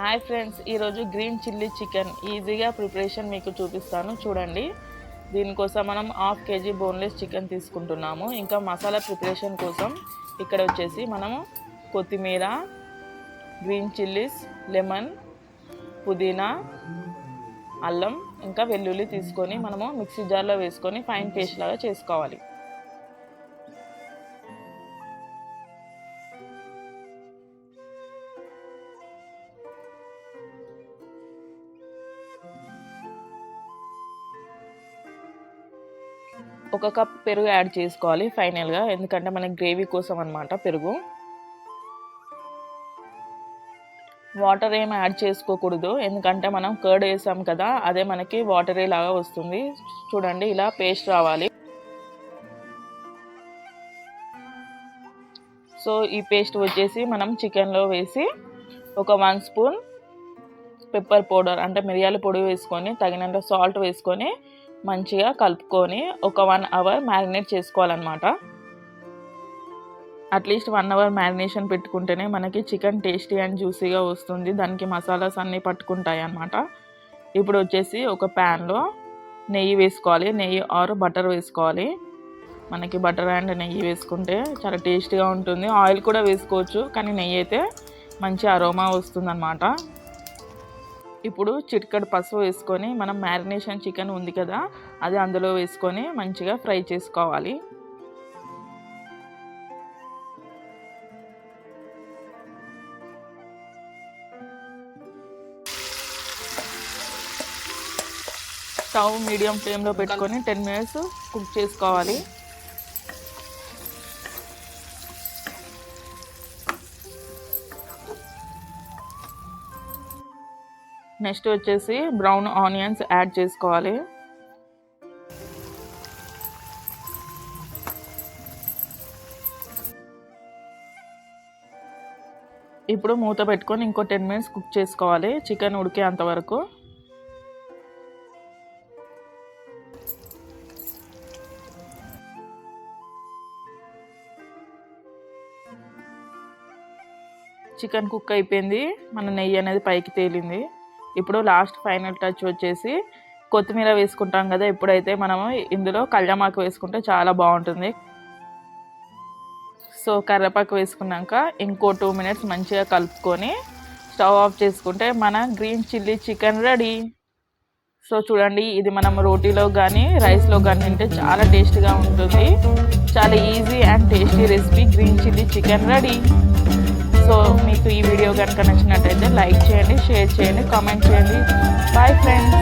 Hi friends ఈరోజు green chilli chicken ఈజీగా preparation మీకు చూపిస్తాను. చూడండి. దీనికోసం మనం హాఫ్ కేజీ బోన్లెస్ చికెన్ తీసుకుంటున్నాము. ఇంకా మసాలా ప్రిపరేషన్ కోసం ఇక్కడ వచ్చేసి మనము కొత్తిమీర గ్రీన్ చిల్లీస్ లెమన్ పుదీనా అల్లం ఇంకా వెల్లుల్లి తీసుకొని మనము మిక్సీ జార్లో వేసుకొని ఫైన్ పేస్ట్ లాగా చేసుకోవాలి. ఒక కప్ పెరుగు యాడ్ చేసుకోవాలి ఫైనల్గా ఎందుకంటే మనకి గ్రేవీ కోసం అనమాట పెరుగు. వాటర్ ఏం యాడ్ చేసుకోకూడదు ఎందుకంటే మనం కర్డ్ వేసాం కదా అదే మనకి వాటరీ లాగా వస్తుంది. చూడండి ఇలా పేస్ట్ రావాలి. సో ఈ పేస్ట్ వచ్చేసి మనం చికెన్లో వేసి ఒక వన్ స్పూన్ పెప్పర్ పౌడర్ అంటే మిరియాల పొడి వేసుకొని తగినంత సాల్ట్ వేసుకొని మంచిగా కలుపుకొని ఒక వన్ అవర్ మ్యారినేట్ చేసుకోవాలన్నమాట. At least one hour marination పెట్టుకుంటేనే మనకి చికెన్ టేస్టీ అండ్ జ్యూసీగా వస్తుంది. దానికి మసాలాస్ అన్నీ పట్టుకుంటాయి అన్నమాట ఇప్పుడు వచ్చేసి ఒక ప్యాన్లో నెయ్యి వేసుకోవాలి. నెయ్యి ఆర్ బటర్ వేసుకోవాలి. మనకి బటర్ అండ్ నెయ్యి వేసుకుంటే చాలా టేస్టీగా ఉంటుంది. ఆయిల్ కూడా వేసుకోవచ్చు కానీ నెయ్యి అయితే మంచి అరోమా వస్తుందన్నమాట. ఇప్పుడు చిటికడు పసుపు వేసుకొని మనం మ్యారినేషన్ చికెన్ ఉంది కదా అది అందులో వేసుకొని మంచిగా ఫ్రై చేసుకోవాలి. స్టవ్ మీడియం ఫ్లేమ్లో పెట్టుకొని టెన్ మినిట్స్ కుక్ చేసుకోవాలి. నెక్స్ట్ వచ్చేసి బ్రౌన్ ఆనియన్స్ యాడ్ చేసుకోవాలి. ఇప్పుడు మూత పెట్టుకొని ఇంకో టెన్ మినిట్స్ కుక్ చేసుకోవాలి. చికెన్ ఉడికే అంతవరకు చికెన్ కుక్ అయిపోయింది. మన నెయ్యి అనేది పైకి తేలింది. ఇప్పుడు లాస్ట్ ఫైనల్ టచ్ వచ్చేసి కొత్తిమీర వేసుకుంటాం కదా ఎప్పుడైతే మనము ఇందులో కళ్ళమాకు వేసుకుంటే చాలా బాగుంటుంది. సో కర్రపాకు వేసుకున్నాక ఇంకో టూ మినిట్స్ మంచిగా కలుపుకొని స్టవ్ ఆఫ్ చేసుకుంటే మన green chilli chicken ready so చూడండి ఇది మనం రోటీలో కానీ రైస్లో కానీ తింటే చాలా టేస్ట్గా ఉంటుంది. చాలా easy and tasty recipe green chilli chicken ready so మీకు ఈ వీడియో కనుక నచ్చినట్టయితే లైక్ చేయండి షేర్ చేయండి కామెంట్ చేయండి. Bye friends